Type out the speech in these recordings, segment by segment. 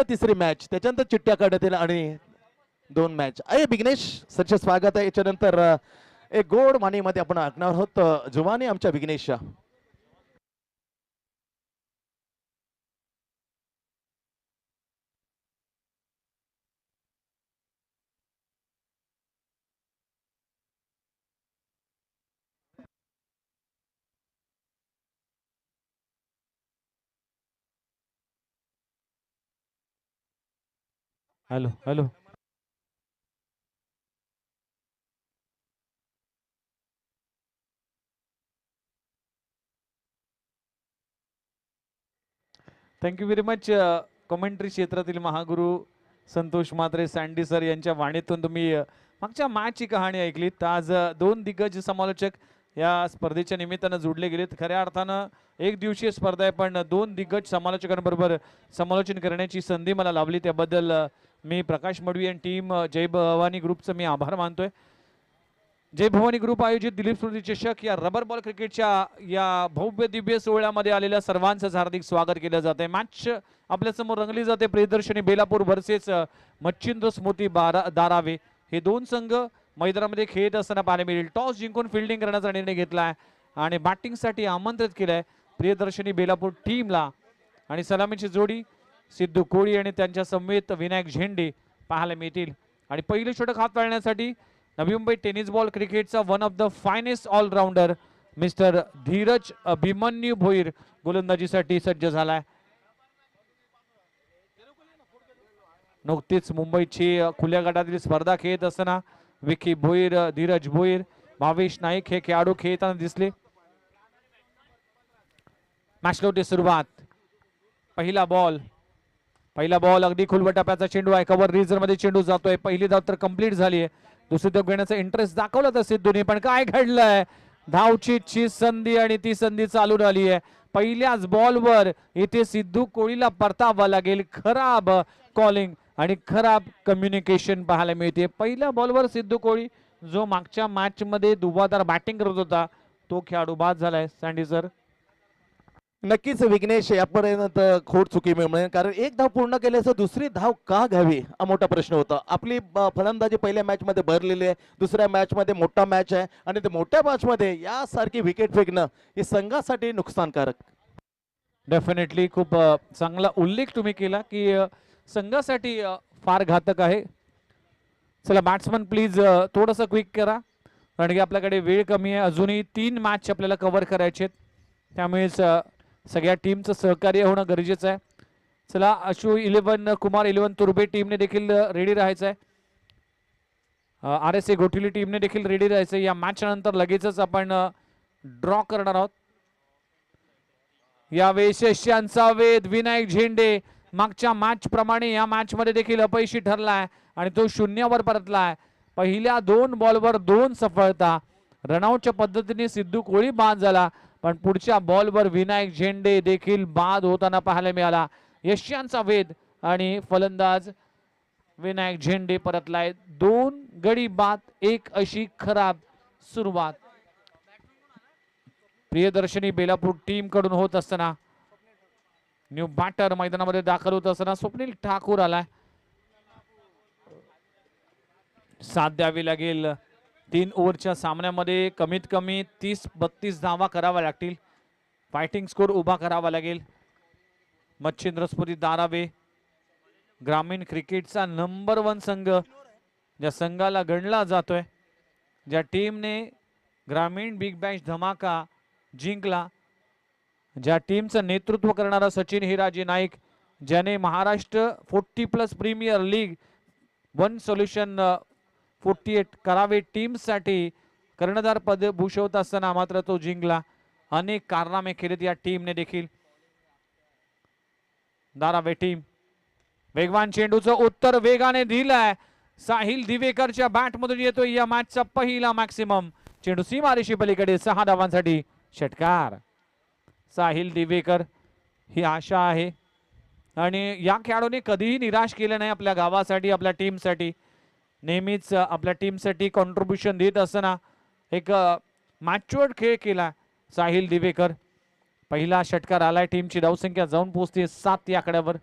त्याच्यानंतर तिसरी मॅच त्याच्यानंतर चिठ्ठ्या काढतील आणि दोन मॅच अय विघ्नेश सरचे स्वागत आहे. याच्यानंतर एक गोड मानेमध्ये आपण ऐकणार आहोत. अ, जुवानी आमच्या विघ्नेशच्या hello hello. Thank you very much commentary क्षेत्रातील महागुरु संतोष मात्रे सँडी सर यांच्या वाणीतून तुम्ही uh, मागच्या मॅचची कहाणी ऐकली तर आज uh, दोन दिग्गज समालोचक या स्पर्धेच्या निमित्तानं जोडले गेलेत. खऱ्या अर्थानं एक दिवसीय स्पर्धा आहे पण दोन दिग्गज समालोचकांबरोबर समालोचन करण्याची संधी मला लाभली. त्याबद्दल uh, मी प्रकाश मडवी आणि टीम जय भवानी ग्रुपचं मी आभार मानतोय. जय भवानी ग्रुप आयोजित दिलीप स्मृती चषक या रबर बॉल क्रिकेटच्या या भव्य दिव्य सोहळ्यामध्ये आलेल्या सर्वांचं हार्दिक स्वागत केलं जात आहे मॅच आपल्यासमोर रंगली जाते प्रियदर्शनी बेलापूर वर्सेस मच्छिंद्र स्मृती बारा दारावे. हे दोन संघ मैदानामध्ये खेळत असताना पाहायला मिळेल. टॉस जिंकून फिल्डिंग करण्याचा निर्णय घेतला आहे आणि बॅटिंगसाठी आमंत्रित केलं आहे प्रियदर्शनी बेलापूर टीमला आणि सलामीची जोडी सिद्धू कोळी आणि त्यांच्या समवेत विनायक झेंडे पाहायला मिळतील. आणि पहिलं षटक हात पाळण्यासाठी नवी मुंबई टेनिस बॉल क्रिकेटचा one of the finest all rounder mister Dhiraj Abhimanyu Bhoir गोलंदाजीसाठी सज्ज झालाय. नुकतीच मुंबईची खुल्या गटातील स्पर्धा खेळत असताना विकी भोईर धीरज भोईर भावेश नाईक हे खेळाडू खेळताना दिसले. मॅचला सुरुवात. पहिला बॉल पहिला बॉल अगदी खुलवट टप्प्याचा चेंडू आहे. कवर रिझरमध्ये चेंडू जातोय. पहिली धाव तर कंप्लीट झाली आहे. दुसरी धाव घेण्याचा इंटरेस्ट दाखवला तर सिद्धूने पण काय घडलंय? धावची संधी आणि ती संधी चालू राहिली आहे. पहिल्याच बॉलवर इथे सिद्धू कोळीला परतावा लागेल. खराब कॉलिंग आणि खराब कम्युनिकेशन पाहायला मिळते. पहिल्या बॉलवर सिद्धू कोळी जो मागच्या मॅच मध्ये दुबादार बॅटिंग करत होता तो खेळाडू बाद झालाय. सँडी सर नक्कीच विघ्नेश यापर्यंत खोट चुकी मिळणे कारण एक धाव पूर्ण केल्याचं दुसरी धाव का घ्यावी? हा मोठा प्रश्न होता. आपली फलंदाजी पहिल्या मॅचमध्ये भरलेली आहे. दुसऱ्या मॅचमध्ये मोठा मॅच आहे. आणि ते मोठ्या मॅचमध्ये यासारखी विकेट फेकणं हे संघासाठी नुकसानकारक. डेफिनेटली खूप चांगला उल्लेख तुम्ही केला की संघासाठी फार घातक आहे. चला बॅट्समन प्लीज थोडंसं क्विक करा. कारण की आपल्याकडे वेळ कमी आहे. अजूनही तीन मॅच आपल्याला कव्हर करायचे आहेत. त्यामुळेच सगळ्या टीमचं सहकार्य होणं गरजेचं आहे. चला अशू इलेव्हन कुमार इलेव्हन तुर्बे टीमने देखील रेडी राहायचं आहे आर एस ए गोठिली टीमने देखील रेडी राहायचं या मॅचनंतर नंतर लगेचच आपण ड्रॉ करणार आहोत. यावेळी यशांचा वेद विनायक झेंडे मागच्या मॅच प्रमाणे या मॅच मध्ये देखील अपयशी ठरलाय आणि तो शून्यावर परतलाय. पहिल्या दोन बॉलवर दोन सफळता. रनआउटच्या पद्धतीने सिद्धू कोळी बाद झाला. पण पुढच्या बॉलवर विनायक झेंडे देखील बाद होताना पाहायला मिळाला. यशियांचा वेध आणि फलंदाज विनायक झेंडे परतलाय. दोन गडी बाद एक अशी खराब सुरुवात. प्रियदर्शनी बेलापूर टीमकडून होत असताना न्यू बॅटर मैदानामध्ये दाखल होत असताना स्वप्नील ठाकूर आलाय. साथ द्यावी लागेल. तीन ओव्हरच्या सामन्यामध्ये कमीत कमी तीस बत्तीस धावा कराव्या लागतील. फायटिंग स्कोर उभा करावा लागेल. मच्छिंद्रस्फुरी दारावे. ग्रामीण क्रिकेटचा नंबर वन संघ ज्या संघाला गणला जातोय ज्या टीमने ग्रामीण बिग बॅश धमाका जिंकला ज्या टीमचं नेतृत्व करणारा सचिन हिराजी नाईक ज्याने Maharashtra forty plus premier league one solution forty eight करावे टीमसाठी कर्णधार पद भूषवत असताना मात्र तो जिंकला. अनेक कारनामे केलेत या टीमने देखील. दारावे टीम वेगवान चेंडूचं उत्तर वेगाने दिलंय. साहिल दिवेकरच्या बॅटमधून येतोय या मॅचचा पहिला मॅक्सिमम चेंडू सीमारेषी पलीकडे सहा धावांसाठी षटकार. साहिल दिवेकर ही आशा आहे. आणि या खेळाडूने कधीही निराश केलं नाही आपल्या गावासाठी आपल्या टीमसाठी नेहमीच आपल्या टीमसाठी कॉन्ट्रीब्युशन देत असताना एक मॅच्युअर्ड खेळ केला साहिल दिवेकर. पहिला षटकार आलाय टीमची धावसंख्या जाऊन पोहोचते सात या आकड्यावर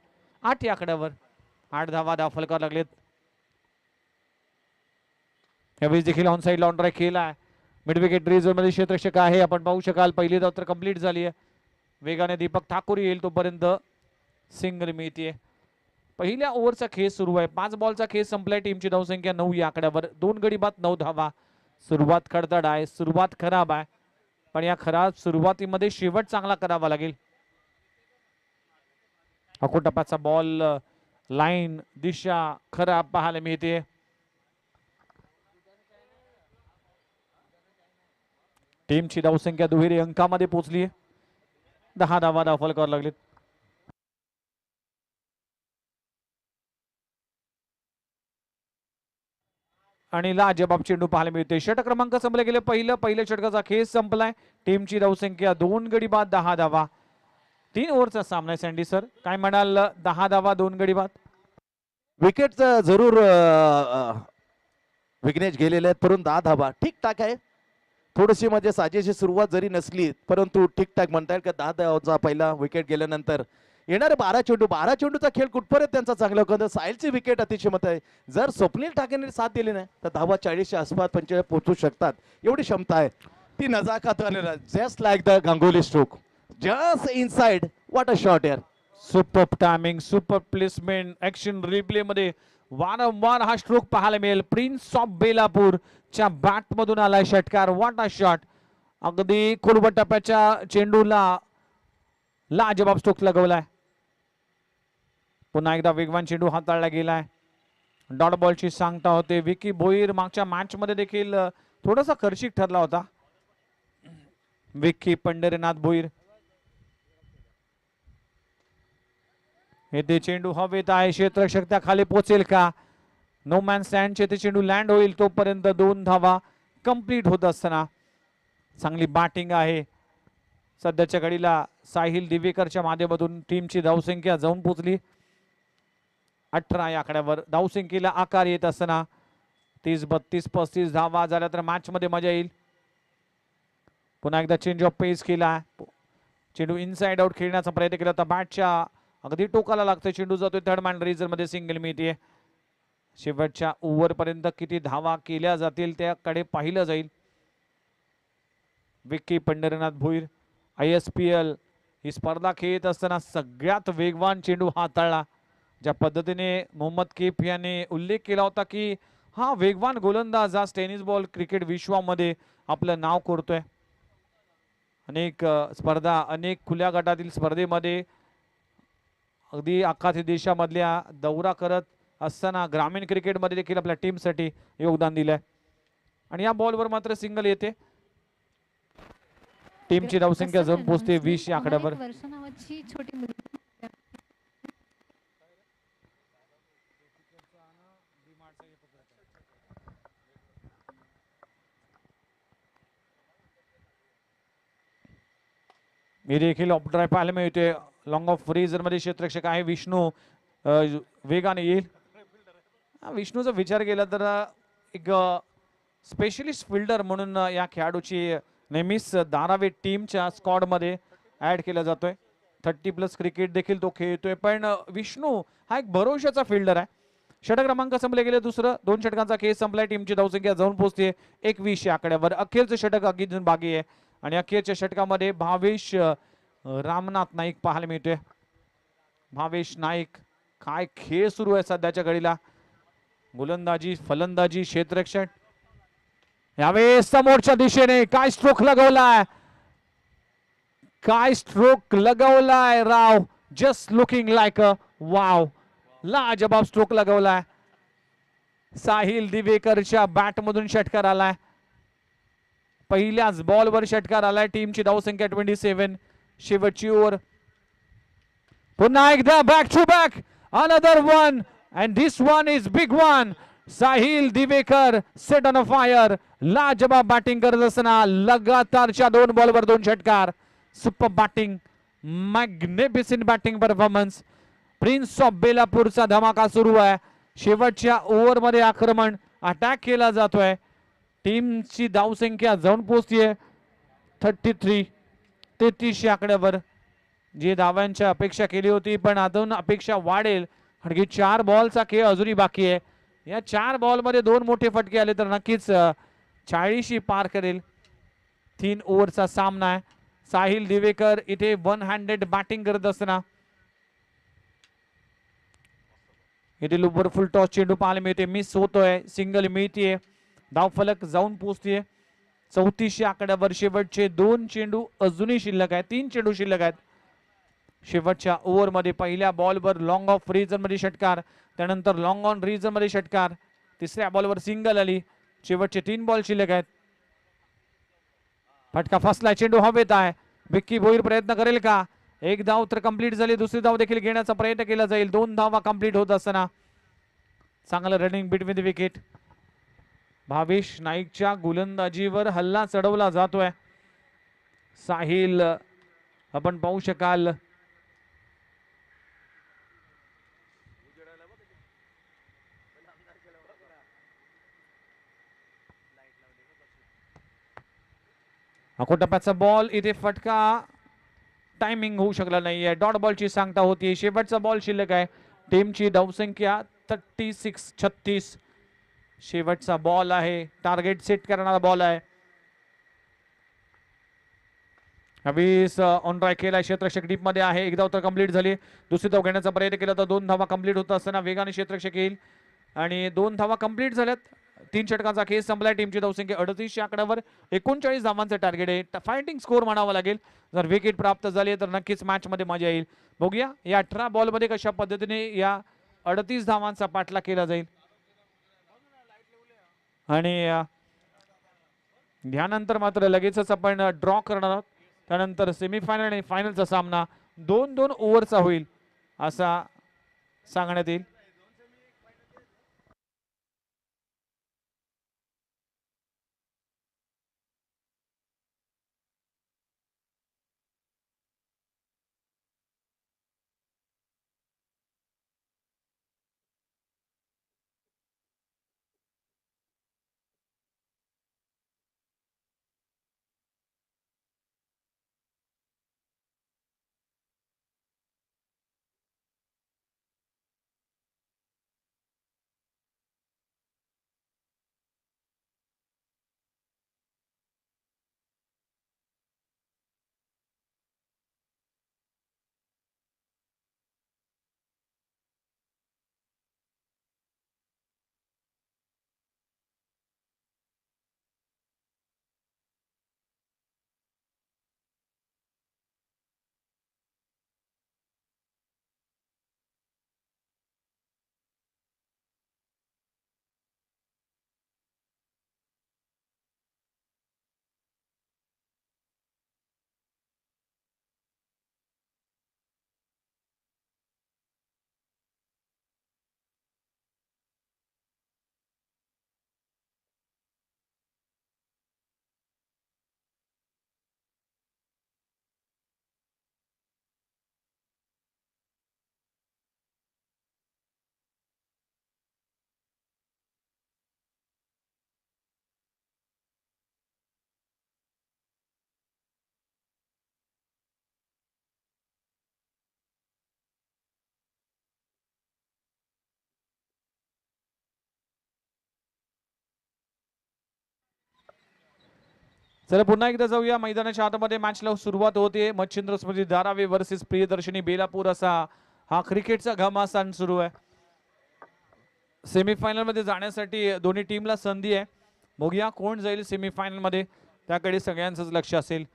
आठ या आकड्यावर आठ धावा दाखल करावं लागलेत. यावेळी देखील ऑन साईड लॉन ट्रॅक केला मिड विकेटमध्ये क्षेत्रक्षक आहे. आपण पाहू शकाल पहिली धाव तर कंप्लीट झाली आहे. वेगाने दीपक ठाकूर येईल तोपर्यंत सिंगल मिळतीये पहिल्या ओव्हरचा खेळ सुरू आहे. पाच बॉलचा खेळ संपलाय. टीमची धावसंख्या नऊ या आकड्यावर दोन गडी बाद नऊ धावा. सुरुवात खडतड आहे. सुरुवात खराब आहे. पण या खराब सुरुवातीमध्ये शेवट चांगला करावा लागेल. अकोटप्पाचा बॉल लाईन दिशा खराब पाहायला मिळते. टीमची धावसंख्या दुहेरी अंकामध्ये पोहोचली दहा धावा दाखल करावं लागलेत आणि लाजबाब चेंडू पाहायला मिळते षटक क्रमांक संपले गेले. पहिलं पहिल्या षटकाचा खेळ संपलाय. टीमची धावसंख्या दोन गडी बाद दहा धावा. तीन ओव्हरचा सामना आहे सँडी सर. काय म्हणाल दहा धावा दोन गडी बाद? विकेटचं जरूर विघ्नेश गेलेले आहेत परंतु दहा धाबा ठीकठाक आहे. थोडीशी म्हणजे साजेशी सुरुवात जरी नसली परंतु ठीकठाक म्हणता येईल का दहा धावाचा पहिला विकेट गेल्यानंतर येणारे बारा चेंडू बारा चेंडूचा खेळ कुठपर्यंत त्यांचा चांगला होता साहिलची विकेट अतिशय मत आहे. जर स्वप्नील ठाकेने साथ दिली नाही तर धावा चाळीसच्या आसपास पंचेचाळीस पोहोचू शकतात. एवढी क्षमता आहे. ती नजाकात just like the Ganguly stroke just inside what a shot air super timing super placement action replay मध्ये वारंवार हा स्ट्रोक पाहायला मिळेल. प्रिन्स ऑफ बेलापूर च्या बॅट मधून आलाय षटकार. वॉट अ शॉट अगदी खोलबट टप्प्याच्या चेंडूला लाजबाब स्ट्रोक लगवलाय. पुन्हा एकदा वेगवान चेंडू हाताळला गेलाय. डॉट बॉलची सांगता होते. विकी भोईर मागच्या मॅचमध्ये देखील थोडासा खर्चिक ठरला होता. विकी पंढरीनाथ भोईर येथे चेंडू हवेत आहे. क्षेत्रक्षक त्या खाली पोचेल का? नो मॅन स्टँडचे ते चेंडू लँड होईल तोपर्यंत दोन धावा कंप्लीट होत असताना. चांगली बॅटिंग आहे. सध्याच्या घडीला साहिल दिवेकरच्या माध्यमातून टीमची धावसंख्या जाऊन पोचली. अठरा या आकड्यावर. धावसंख्येला आकार येत असताना तीस बत्तीस पस्तीस धावा झाल्या तर मॅचमध्ये मजा येईल. पुन्हा एकदा चेंज ऑफ पेस केला. चेंडू इनसाइड आउट खेळण्याचा प्रयत्न केला तर बॅटच्या अगदी टोकाला लागतोय. चेंडू जातोय थर्ड मॅन रेझरमध्ये सिंगल मिळते शेवटच्या ओव्हरपर्यंत किती धावा केल्या जातील त्याकडे पाहिलं जाईल. Vicky Pandharinath Bhoir I S P L ही स्पर्धा खेळत असताना सगळ्यात वेगवान चेंडू हाताळला ज्या पद्धतीने मोहम्मद केफ यांनी उल्लेख केला होता की हा वेगवान गोलंदाज आज टेनिस बॉल क्रिकेट विश्वामध्ये आपलं नाव कोरतोय. अनेक स्पर्धा अनेक खुल्या गटातील स्पर्धेमध्ये अगदी अख्खा देशामधल्या दौरा करत असताना ग्रामीण क्रिकेटमध्ये देखील आपल्या टीमसाठी योगदान दिलंय. आणि या बॉलवर मात्र सिंगल येते. टीमची धावसंख्या जाऊन पोहोचते वीस या आकड्यावर. मी देखील ऑफ ड्राईव्ह पाहायला मिळते लॉंग ऑफ फ्रीजरमध्ये क्षेत्रक्षक क्षेत्ररक्षक आहे विष्णू. वेगाने येईल. हा, विष्णूचा विचार केला तर एक स्पेशलिस्ट फिल्डर म्हणून या खेळाडूची नेहमीच धारावी टीमच्या स्कॉडमध्ये ॲड केला जातोय. थर्टी प्लस क्रिकेट देखील तो खेळतोय. पण विष्णू हा एक भरोशाचा फिल्डर आहे. षटक क्रमांक संपले गेले दुसरं. दोन षटकांचा खेळ संपलाय. टीमची धावसंख्या जाऊन पोहोचते एकवीस या आकड्यावर. अखेरचं षटक अगदी बाकी आहे. आणि अखेरच्या षटकामध्ये भावेश रामनाथ नाईक पाहायला मिळतोय. भावेश नाईक काय खेळ सुरू आहे सध्याच्या घडीला? गोलंदाजी फलंदाजी क्षेत्ररक्षण. यावेळेस समोरच्या दिशेने काय स्ट्रोक लगवलाय? काय स्ट्रोक लगवलाय राव? Just looking like a wow लाजबाब stroke लगवलाय. साहिल दिवेकरच्या बॅटमधून षटकार आलाय. पहिल्याच बॉलवर षटकार आलाय टीमची धावसंख्या ट्वेंटी सेव्हन शेवटची ओव्हर. पुन्हा एकदा back to back another one and this one is big one Sahil Divekar set on a fire लाजबाब batting करत असताना लगातारच्या दोन बॉलवर दोन षटकार. Super batting magnificent batting performance prince of बेलापूरचा धमाका सुरू आहे. शेवटच्या ओव्हरमध्ये आक्रमण. अटॅक केला जातोय. टीमची धावसंख्या जाऊन पोहोचतीये. Thirty three तेहतीसशे आकड्यावर. जे धाव्यांची अपेक्षा केली होती पण अजून अपेक्षा वाढेल. कारण की चार बॉलचा खेळ अजूनही बाकी आहे. या चार बॉलमध्ये दोन मोठे फटके आले तर नक्कीच चाळीशी पार करेल. तीन ओव्हरचा सामना आहे. साहिल दिवेकर इथे वन हँडेड बॅटिंग करत असताना. इथे लुबर फुल टॉस चेंडू पाहायला मिळते. मिस होतोय. सिंगल मिळतीये. धावफलक जाऊन पोहोचते चौतीसशे आकड्यावर शेवटचे दोन चेंडू अजूनही शिल्लक आहेत. तीन चेंडू शिल्लक आहेत. शेवटच्या ओव्हरमध्ये पहिल्या बॉलवर लॉंग ऑफ रिझनमध्ये षटकार त्यानंतर लॉंग ऑन रिझनमध्ये षटकार तिसऱ्या बॉलवर सिंगल आली शेवटचे तीन बॉल शिल्लक आहेत. फटका फसला चेंडू हवेत आहे. विक्की भोईर प्रयत्न करेल का? एक धाव तर कंप्लीट झाली दुसरी धाव देखील घेण्याचा प्रयत्न केला जाईल. दोन धावा कंप्लीट होत असताना. चांगलं running between the wicket Bhavesh नाईकच्या गोलंदाजीवर हल्ला चढवला जातोय. साहिल आपण पाहू शकाल. टप्प्याचा बॉल इथे फटका. टायमिंग होऊ शकला नाहीये. डॉट बॉलची सांगता होती शेवटचा बॉल शिल्लक आहे. टीमची धावसंख्या थर्टी सिक्स छत्तीस. शेवटचा बॉल आहे. टार्गेट सेट करणारा बॉल आहे. वीस ऑन ट्राय केला क्षेत्रक्षक डीपमध्ये आहे. एक धाव तर कंप्लीट झाली. दुसरी धाव घेण्याचा प्रयत्न केला तर दोन धावा कंप्लीट होत असताना वेगाने क्षेत्रक्षक येईल. आणि दोन धावा कंप्लीट झाल्यात. तीन षटकांचा खेळ संपलाय. टीमची धावसंख्या अडतीसशे आकड्यावर एकोणचाळीस धावांचं टार्गेट आहे. फायटिंग स्कोर म्हणावा लागेल. जर विकेट प्राप्त झाली तर नक्कीच मॅच मध्ये मजा येईल. बघूया या अठरा बॉलमध्ये कशा पद्धतीने या अडतीस धावांचा पाठला केला जाईल. आणि ह्यानंतर यानंतर मात्र लगेचच आपण ड्रॉ करणार आहोत. त्यानंतर सेमीफायनल आणि फायनलचा सामना दोन दोन ओव्हरचा होईल असा सांगण्यात येईल. चला पुन्हा एकदा जाऊया. मैदानाच्या आतमध्ये मॅचला सुरुवात होते. मच्छिंद्र स्मृती धारावे वर्सेस प्रियदर्शनी बेलापूर असा हा क्रिकेटचा घमासान सुरू आहे. सेमीफायनलमध्ये जाण्यासाठी दोन्ही टीमला संधी आहे. बघूया कोण जाईल सेमीफायनलमध्ये. त्याकडे सगळ्यांचंच लक्ष असेल.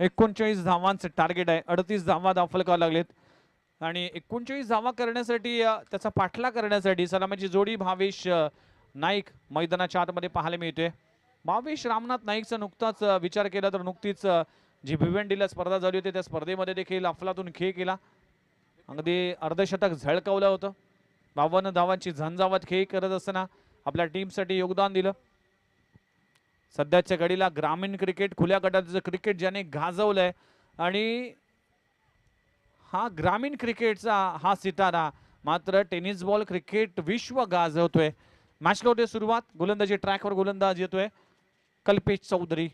एकोणचाळीस धावांचं टार्गेट आहे. अडतीस धावा दाखल लागलेत. आणि एकोणचाळीस धावा करण्यासाठी त्याचा पाठला करण्यासाठी सलामाची जोडी भावेश नाईक मैदानाच्या आतमध्ये पाहायला मिळते भावेश रामनाथ नाईकचा नुकताच विचार केला तर नुकतीच जी भिवंडीला स्पर्धा झाली होती त्या स्पर्धेमध्ये देखील अफलातून खेळ केला. अगदी अर्धशतक झळकावलं होतं. बावन्न धावांची झंझावत खेळ करत असताना आपल्या टीमसाठी योगदान दिलं. सध्याच्या घडीला ग्रामीण क्रिकेट खुल्या गटाचं क्रिकेट ज्याने गाजवलंय आणि हा ग्रामीण क्रिकेटचा हा सितारा मात्र टेनिस बॉल क्रिकेट विश्व गाजवतोय. मॅच लोटे सुरुवात. गोलंदाजी ट्रॅकवर गोलंदाज येतोय. कल्पेश चौधरी.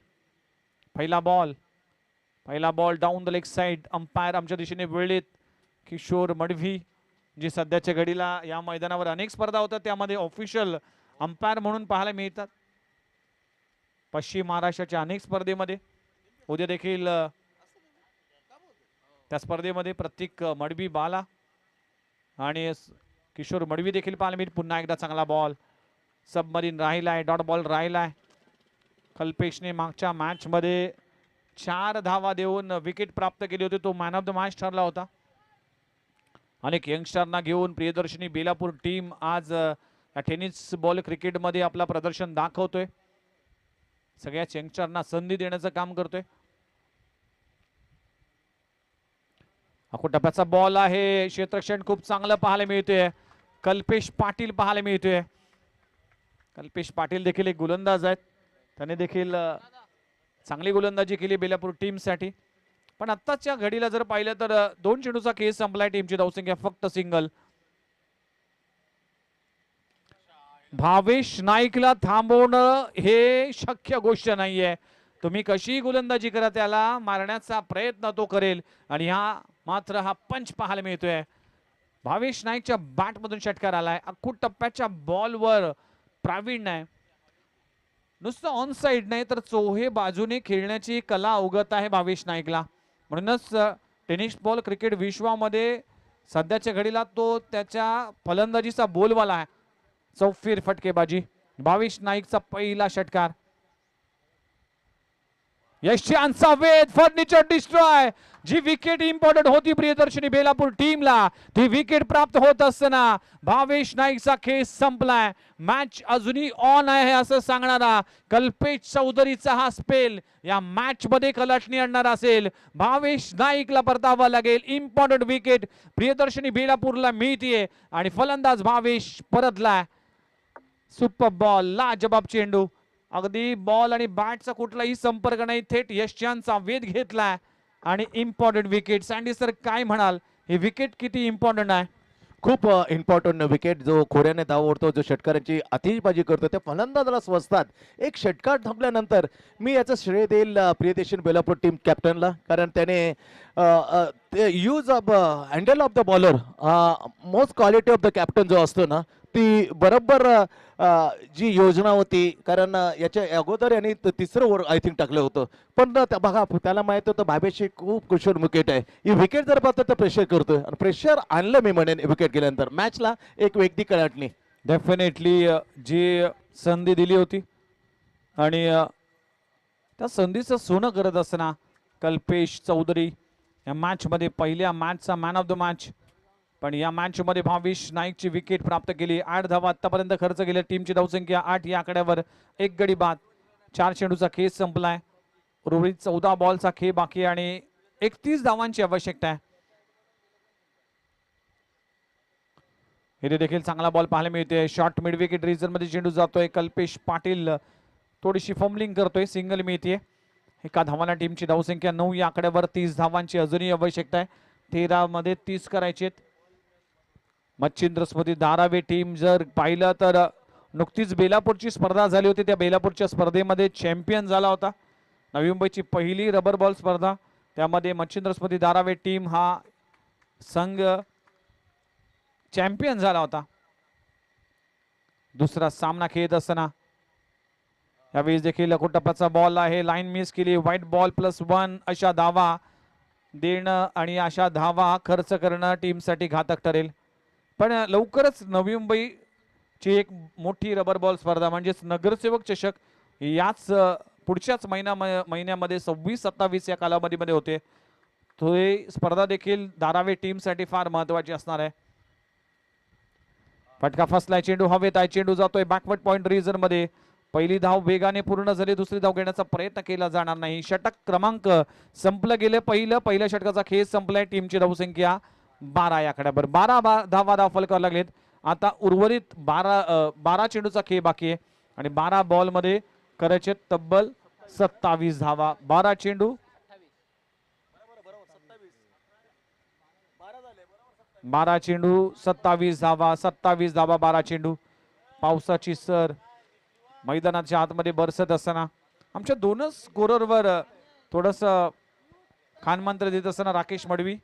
पहिला बॉल पहिला ball down the leg side umpire आमच्या दिशेने वेळेत किशोर मडवी जे सध्याच्या घडीला या मैदानावर अनेक स्पर्धा होतात. त्यामध्ये ऑफिशियल अंपायर म्हणून पाहायला मिळतात. पश्चिम महाराष्ट्राच्या अनेक स्पर्धेमध्ये. उद्या देखील त्या स्पर्धेमध्ये प्रत्येक मडवी बाला आणि किशोर मडवी देखील पाहायला मिळेल. पुन्हा एकदा चांगला बॉल सबमरीन राहिला आहे डॉट बॉल राहिला आहे कल्पेशने मागच्या मॅचमध्ये चार धावा देऊन विकेट प्राप्त केली होती. तो मॅन ऑफ द मॅच ठरला होता. अनेक यंगस्टरना घेऊन प्रियदर्शनी बेलापूर टीम आज या टेनिस बॉल क्रिकेटमध्ये आपला प्रदर्शन दाखवतोय. सगळ्याच यंगस्टरना संधी देण्याचं काम करतोय. अको टप्प्याचा बॉल आहे. क्षेत्रक्षण खूप चांगलं पाहायला मिळतोय. कल्पेश पाटील पाहायला मिळतोय. कल्पेश पाटील देखील एक गोलंदाज आहेत. त्याने देखील चांगली गोलंदाजी केली बेलापूर टीमसाठी पण आत्ताच्या घडीला जर पाहिलं तर दोन चेंडूचा केस संपलाय टीमची धावसंख्या फक्त सिंगल भावेश नाईकला थांबवणं हे शक्य गोष्ट नाहीये. तुम्ही कशी गोलंदाजी करा त्याला मारण्याचा प्रयत्न तो करेल. आणि हा मात्र हा पंच पाहायला मिळतोय. भावेश नाईकच्या बॅटमधून षटकार आलाय. अख्खू टप्प्याच्या बॉलवर प्रावीण्य आहे नुसतं ऑन साईड नाही तर चोहे बाजूने खेळण्याची कला अवगत आहे भावेश नाईकला. म्हणूनच टेनिस बॉल क्रिकेट विश्वामध्ये सध्याच्या घडीला तो त्याच्या फलंदाजीचा बोलवाला आहे. चौफेर फटकेबाजी. भावेश नाईकचा पहिला षटकार. यशांचा वेध फर्निचर डिस्ट्रॉय जी विकेट इम्पॉर्टंट होती प्रियदर्शनी बेलापूर टीमला ती विकेट प्राप्त होत असताना भावेश नाईकचा खेस संपलाय. मॅच अजूनही ऑन आहे असं सांगणारा कल्पेश चौधरीचा हा स्पेल या मॅच मध्ये कलाटणी आणणार असेल. भावेश नाईकला परतावा लागेल. इम्पॉर्टंट विकेट प्रियदर्शनी बेलापूरला मिळतीये. आणि फलंदाज भावेश परतलाय. सुपर बॉल ला जबाब चेंडू. अगदी बॉल आणि बॅटचा कुठलाही संपर्क नाही. थेट यशचंदचा वेध घेतलाय. आणि इम्पॉर्टंट विकेट सँडी सर काय म्हणाल? हे विकेट किती इम्पॉर्टंट आहे? खूप इम्पॉर्टंट विकेट जो खोऱ्याने धाव ओढतो जो षटकारांची अतिशबाजी करतो त्या फलंदाजाला स्वस्तात एक षटकार थांबल्यानंतर मी याचं श्रेय देईल प्रियदेशन बेलापूर टीम कॅप्टनला कारण त्याने use of handle of the bowler most quality of the captain जो असतो ना ती बरोबर जी योजना होती कारण याच्या अगोदर यांनी तिसरं ओव्हर आय थिंक टाकलं होतं. पण त्या- बघा त्याला माहीत होतं भावेशी खूप कुशल विकेट आहे. ही विकेट जर पाहतो तर प्रेशर करतोय. आणि प्रेशर आणलं मी म्हणेन विकेट गेल्यानंतर. मॅचला एक व्यक्ती कळाटली डेफिनेटली जी संधी दिली होती आणि त्या संधीचं सोनं करत असताना कल्पेश चौधरी या मॅचमध्ये पहिल्या मॅचचा मॅन ऑफ द मॅच पण या मॅचमध्ये भावेश नाईकची विकेट प्राप्त केली. आठ धावा आतापर्यंत खर्च केल्या टीमची धावसंख्या आठ या आकड्यावर. एक गडी बाद. चार चेंडूचा खेळ संपलाय. उर्वरित चौदा बॉलचा खेळ बाकी आणि एकतीस धावांची आवश्यकता आहे. इथे देखील चांगला बॉल पाहायला मिळते शॉर्ट मिड विकेट रिझनमध्ये चेंडू जातोय. कल्पेश पाटील थोडीशी फॉर्मलिंग करतोय. सिंगल मिळते एका धावाला टीमची धावसंख्या नऊ या आकड्यावर. तीस धावांची अजूनही आवश्यकता आहे. तेरा मध्ये तीस करायचे मच्छिंद्र स्मृती धारावी टीम जर पाहिलं तर नुकतीच बेलापूरची स्पर्धा झाली होती. त्या बेलापूरच्या स्पर्धेमध्ये चॅम्पियन झाला होता. नवी मुंबईची पहिली रबर बॉल स्पर्धा. त्यामध्ये मच्छिंद्र स्मृती धारावे टीम हा संघ चॅम्पियन झाला होता. दुसरा सामना खेळत असताना यावेळी देखील लकोटप्पाचा बॉल आहे. लाईन मिस केली. व्हाईट बॉल प्लस वन अशा धावा देणं आणि अशा धावा खर्च करणं टीमसाठी घातक ठरेल. पण लवकरच नवी मुंबईची एक मोठी रबर बॉल स्पर्धा म्हणजेच नगरसेवक चषक याच पुढच्याच महिना महिन्यामध्ये सव्वीस सत्तावीस या कालावधीमध्ये होते. तो स्पर्धा देखील धारावे टीमसाठी फार महत्वाची असणार आहे. फटका फसलाय चेंडू हवेत आहे चेंडू जातोय. बॅकवर्ड पॉईंट रिझनमध्ये पहिली धाव वेगाने पूर्ण झाली दुसरी धाव घेण्याचा प्रयत्न केला जाणार नाही. षटक क्रमांक संपलं गेलं पहिलं पहिल्या षटकाचा खेळ संपलाय टीमची धावसंख्या. बारा या आकड्यावर बारा बा धावा धाव फलकावर लागलेत. आता उर्वरित बारा बारा चेंडूचा खेळ बाकी आहे. आणि बारा बॉलमध्ये करायचे तब्बल सत्तावीस धावा. बारा चेंडू. बारा चेंडू सत्तावीस धावा सत्तावीस धावा बारा चेंडू. पावसाची सर. मैदानाच्या आतमध्ये बरसत असताना. आमच्या दोनच स्कोररवर थोडस खानमंत्र देत असताना राकेश मडवी.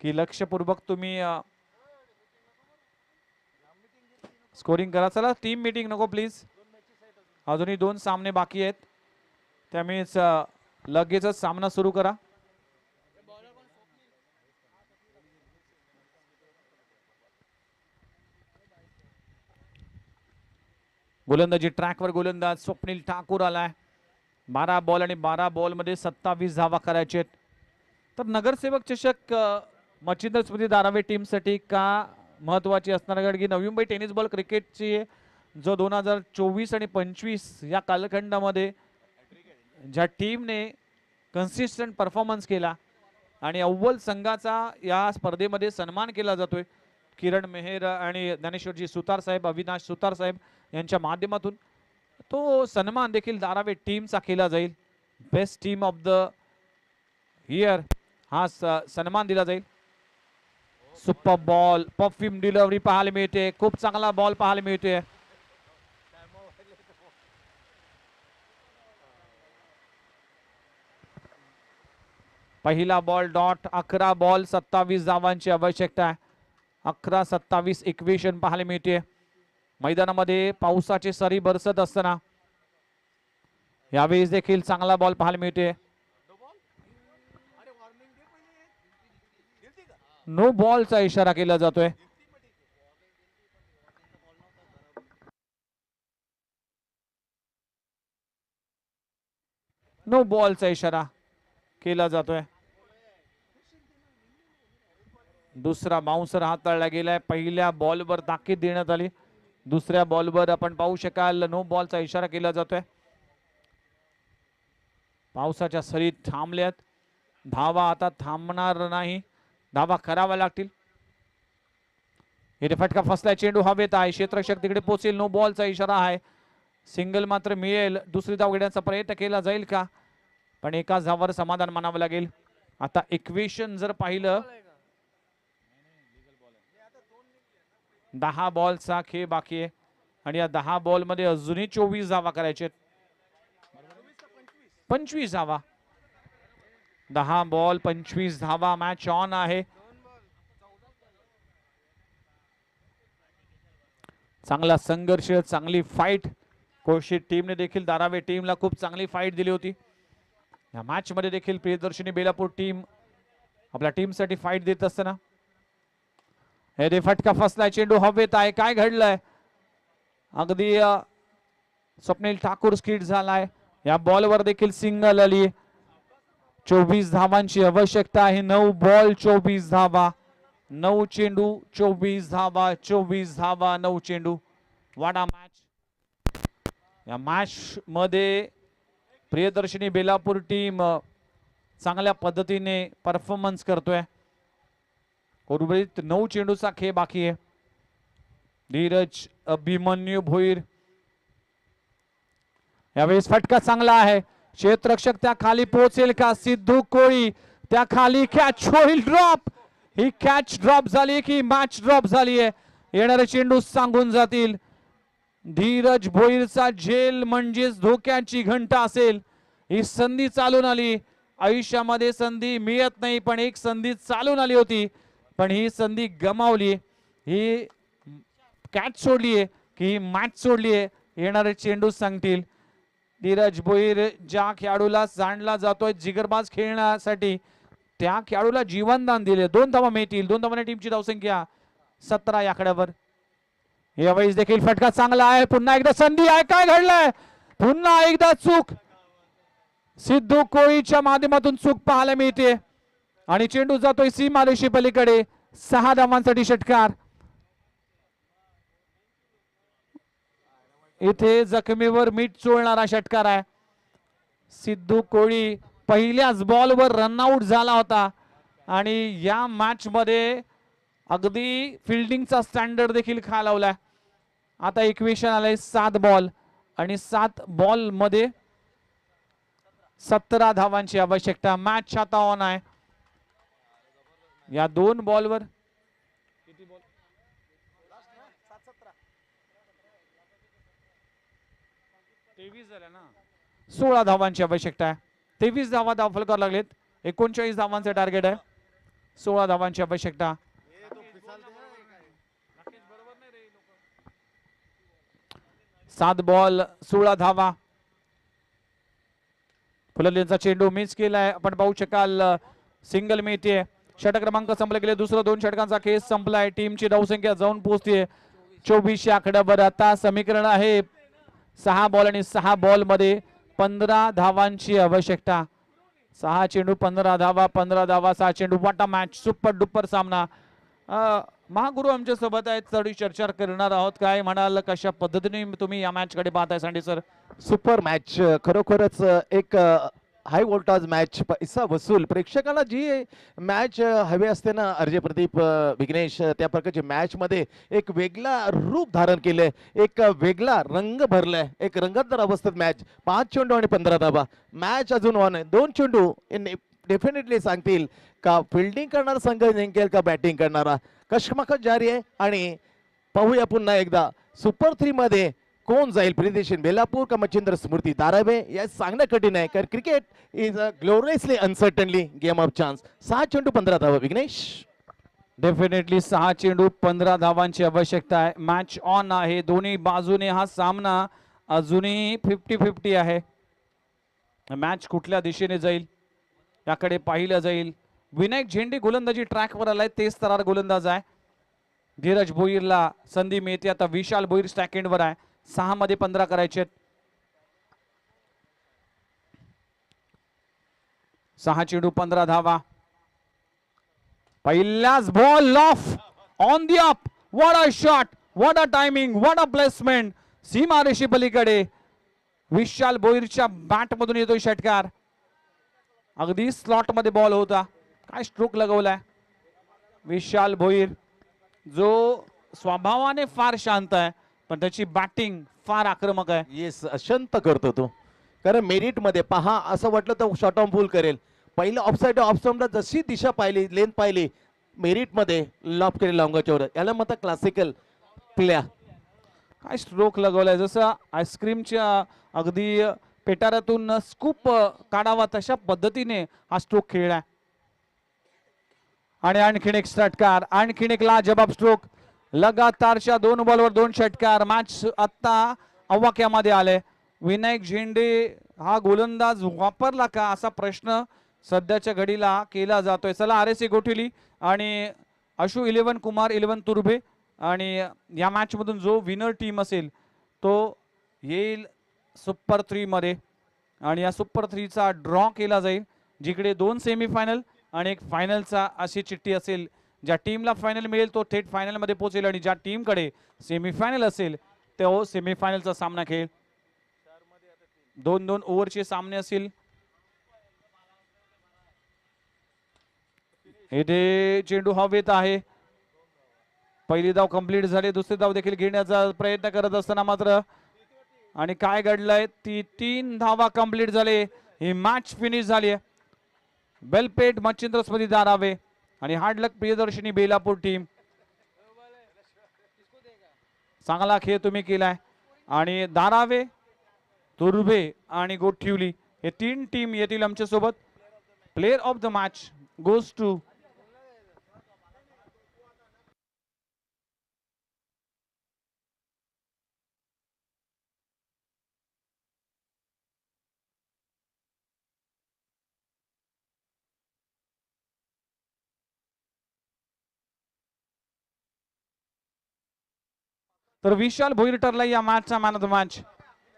की लक्षपूर्वक तुम्ही स्कोरिंग करा. चला टीम मीटिंग नको प्लीज अजूनही दोन सामने बाकी आहेत. त्यामुळेच लगेचच सामना सुरू करा. गोलंदाजी ट्रॅकवर गोलंदाज स्वप्नील ठाकूर आलाय. बारा बॉल आणि बारा बॉलमध्ये सत्तावीस धावा करायचे आहेत. तर नगरसेवक चषक मच्छिंद्र स्मृती दारावे टीमसाठी का महत्वाची असणार कारण की नवी मुंबई टेनिस बॉल क्रिकेटची जो दोन हजार चोवीस आणि पंचवीस या कालखंडामध्ये ज्या टीमने कन्सिस्टंट परफॉर्मन्स केला आणि अव्वल संघाचा या स्पर्धेमध्ये सन्मान केला जातोय किरण मेहर आणि ज्ञानेश्वरजी सुतार साहेब अविनाश सुतार साहेब यांच्या माध्यमातून तो सन्मान देखील दारावे टीमचा केला जाईल. Best team of the year हा स- सन्मान दिला जाईल. सुपर बॉल परफ्यूम डिलिव्हरी पाहायला मिळते. खूप चांगला बॉल पाहायला मिळते पहिला बॉल डॉट अकरा बॉल सत्तावीस धावांची आवश्यकता आहे. अकरा सत्तावीस इक्वेशन पाहायला मिळते. मैदानामध्ये पावसाचे सरी बरसत असताना यावेळेस देखील चांगला बॉल पाहायला मिळते. नो बॉलचा इशारा केला जातोय. नो बॉलचा इशारा केला जातोय. दुसरा बाउन्सर हाताळला गेलाय. पहिल्या बॉलवर ताकीद देण्यात आली. दुसऱ्या बॉलवर आपण पाहू शकाल नो बॉलचा इशारा केला जातोय. पावसाच्या सरीत थांबल्यात. धावा आता थांबणार नाही. धावा करावा लागतील. इथे फटका फसलाय चेंडू हवेत आहे. क्षेत्रक्षक तिकडे पोचेल नो बॉलचा इशारा आहे. सिंगल मात्र मिळेल. दुसरी धाव घेण्याचा प्रयत्न केला जाईल का? पण एकाच धावावर समाधान मानावं लागेल. आता इक्वेशन जर पाहिलं दहा बॉलचा खेळ बाकी आहे. आणि या दहा बॉलमध्ये अजूनही चोवीस धावा करायचे पंचवीस धावा. दहा बॉल पंचवीस धावा मॅच ऑन आहे. चांगला संघर्ष चांगली फाईट कोशी टीमने देखील दारावे टीमला खूप चांगली फाईट दिली होती. या मॅच मध्ये देखील प्रियदर्शनी बेलापूर टीम आपल्या टीमसाठी फाईट देत असताना. हे रे फटका फसलाय चेंडू हवेत आहे. काय घडलंय? अगदी स्वप्नील ठाकूर स्किट झालाय. या बॉलवर देखील सिंगल आली. चोवीस धावांची आवश्यकता आहे. नऊ बॉल चोवीस धावा. नऊ चेंडू चोवीस धावा चोवीस धावा नऊ चेंडू. वाडा मॅच या मॅच मध्ये प्रियदर्शनी बेलापूर टीम चांगल्या पद्धतीने परफॉर्मन्स करतोय. उर्वरित नऊ चेंडूचा खेळ बाकी आहे. धीरज अभिमन्यू भोईर. यावेळेस फटका चांगला आहे. क्षेत्ररक्षक त्या खाली पोहोचेल का? सिद्धू कोळी त्या खाली कॅच होईल ड्रॉप ही कॅच ड्रॉप झाली की मॅच ड्रॉप झाली आहे. येणारे चेंडू सांगून जातील. धीरज भोईरचा झेल म्हणजेच धोक्याची घंटा असेल. ही संधी चालून आली. आयुष्यामध्ये संधी मिळत नाही पण एक संधी चालून आली होती. पण ही संधी गमावली. ही कॅच सोडली आहे की मॅच सोडली आहे. येणारे चेंडू सांगतील. धीरज भोईर ज्या खेळाडूला जाणला जातोय जिगरबाज खेळण्यासाठी त्या खेळाडूला जीवनदान दिले. दोन धावा मिळतील. दोन धावाने टीमची धावसंख्या सतरा या आकड्यावर. यावेळेस देखील फटका चांगला आहे. पुन्हा एकदा संधी आहे. काय घडलंय? पुन्हा एकदा चूक. सिद्धू कोळीच्या माध्यमातून चूक पाहायला मिळते. आणि चेंडू जातोय सीमारेषी पलीकडे सहा धावांसाठी षटकार इथे जखमीवर मीठ चोळणारा षटकार आहे. सिद्धू कोळी पहिल्याच बॉलवर रनआउट झाला होता आणि या मॅचमध्ये अगदी फिल्डिंगचा स्टँडर्ड देखील खालावलाय आता इक्वेशन आलंय सात बॉल आणि सात बॉलमध्ये सतरा धावांची आवश्यकता. मॅच आता ऑन आहे. या दोन बॉलवर तेवीस झाल्या ना. सोळा धावांची आवश्यकता आहे. तेवीस धावा दाखल करावं लागलेत. एकोणचाळीस धावांचं टार्गेट आहे. सोळा धावांची आवश्यकता. सात बॉल सोळा धावा. फुलंदींचा चेंडू मिस केलाय. आपण पाहू शकाल सिंगल मिळते षटक क्रमांक संपले गेले. दुसरं दोन षटकांचा केस संपलाय. टीमची धावसंख्या जाऊन पोहोचते चोवीसशे आकड्यावर आता समीकरण आहे. सहा बॉल आणि सहा बॉलमध्ये पंधरा धावांची आवश्यकता. सहा चेंडू पंधरा धावा पंधरा धावा सहा चेंडू. वाटा मॅच सुपर डुपर सामना. महागुरु आमच्यासोबत आहेत. थोडी चर्चा करणार आहोत. काय म्हणाल? कशा पद्धतीने तुम्ही या मॅच कडे पाहताय सांडे सर सुपर मॅच खरोखरच एक हाय वोल्टाज मॅच पैसा वसूल. प्रेक्षकाला जी मॅच हवी असते ना अर्जे प्रदीप विघ्नेश त्या प्रकारची मॅचमध्ये एक वेगळा रूप धारण केलंय. एक वेगळा रंग भरलाय. एक रंगतदार अवस्थेत मॅच पाच चेंडू आणि पंधरा धाबा मॅच अजून ऑन आहे. दोन चेंडू डेफिनेटली सांगतील का फिल्डिंग करणारा संघ जिंकेल का बॅटिंग करणारा. कशमकश जारी आहे. आणि पाहूया पुन्हा एकदा. सुपर थ्रीमध्ये कोण जाईल प्रिदेशन बेलापूर का मच्छिंद्र स्मृती? दारावे या सांगणं कठीण आहे कारण cricket is a gloriously uncertainly game of chance सहा चेंडू पंधरा धावा विघ्नेश? डेफिनेटली सहा चेंडू पंधरा धावांची आवश्यकता आहे. मॅच ऑन आहे. दोन्ही बाजूने हा सामना अजूनही फिफ्टी फिफ्टी आहे. मॅच कुठल्या दिशेने जाईल? याकडे पाहिलं जाईल. विनायक झेंडे गोलंदाजी ट्रॅकवर आलाय. तेच तरार गोलंदाज आहे. धीरज भोईरला संधी मिळते. आता विशाल भोईर स्टॅकेंडवर आहे. सहा मध्ये पंधरा करायचे सहा चेंडू पंधरा धावा. पहिल्याच ball off on the up what a shot what a timing what a placement सीमा रेषे पलीकडे. विशाल बोईरच्या बॅट मधून येतोय षटकार. अगदी स्लॉटमध्ये बॉल होता. काय स्ट्रोक लगवलाय. विशाल भोईर जो स्वभावाने फार शांत आहे. पण त्याची बॅटिंग फार आक्रमक आहे. येस अशंत करतो तो. कारण मेरिटमध्ये पहा असं वाटलं तर शॉर्ट ऑन पूल करेल. पहिलं ऑफसाईड ऑफस्टॉमला जशी दिशा पाहिली लेंथ पाहिली मेरिटमध्ये लॉप केले लॉंगाच्या वर. याला म्हणतात क्लासिकल प्लेया काय स्ट्रोक लगवलाय जसं आईस्क्रीमच्या अगदी पेटाऱ्यातून स्कूप काढावा तशा पद्धतीने हा स्ट्रोक खेळलाय. आणि आणखीन एक षटकार आणखीन एक लाजबाब स्ट्रोक लगातारच्या दोन बॉलवर दोन षटकार. मॅच आत्ता अवाक्यामध्ये आले विनायक झेंडे हा गोलंदाज वापरला का असा प्रश्न सध्याच्या घडीला केला जातोय. चला आर एस गोठिली आणि अशू इलेव्हन कुमार इलेव्हन तुर्भे आणि या मॅचमधून जो विनर टीम असेल तो येईल सुपर थ्रीमध्ये. आणि या सुपर थ्रीचा ड्रॉ केला जाईल जिकडे दोन सेमीफायनल आणि एक फायनलचा अशी चिठ्ठी असेल ज्या टीमला फायनल मिळेल तो थेट फायनलमध्ये पोहोचेल आणि ज्या टीमकडे सेमीफायनल असेल तो सेमीफायनलचा सामना खेळेल. दोन दोन ओव्हरचे सामने असतील. इथे चेंडू हवेत आहे. पहिली धाव कंप्लीट झाली दुसरी धाव देखील घेण्याचा प्रयत्न करत असताना मात्र आणि काय घडलंय? ती तीन धावा कंप्लीट झाले. ही मॅच फिनिश झाली आहे. बेलपेट मच्छिंद्र स्मृती दारावे आणि हार्डलक प्रियदर्शनी बेलापूर टीम. चांगला खेळ तुम्ही केलाय. आणि दारावे तुर्भे आणि गोठिवली हे तीन टीम येतील आमच्यासोबत. Player of the match goes to तर विशाल भोईरटरला या मॅचचा मॅन ऑफ द मॅच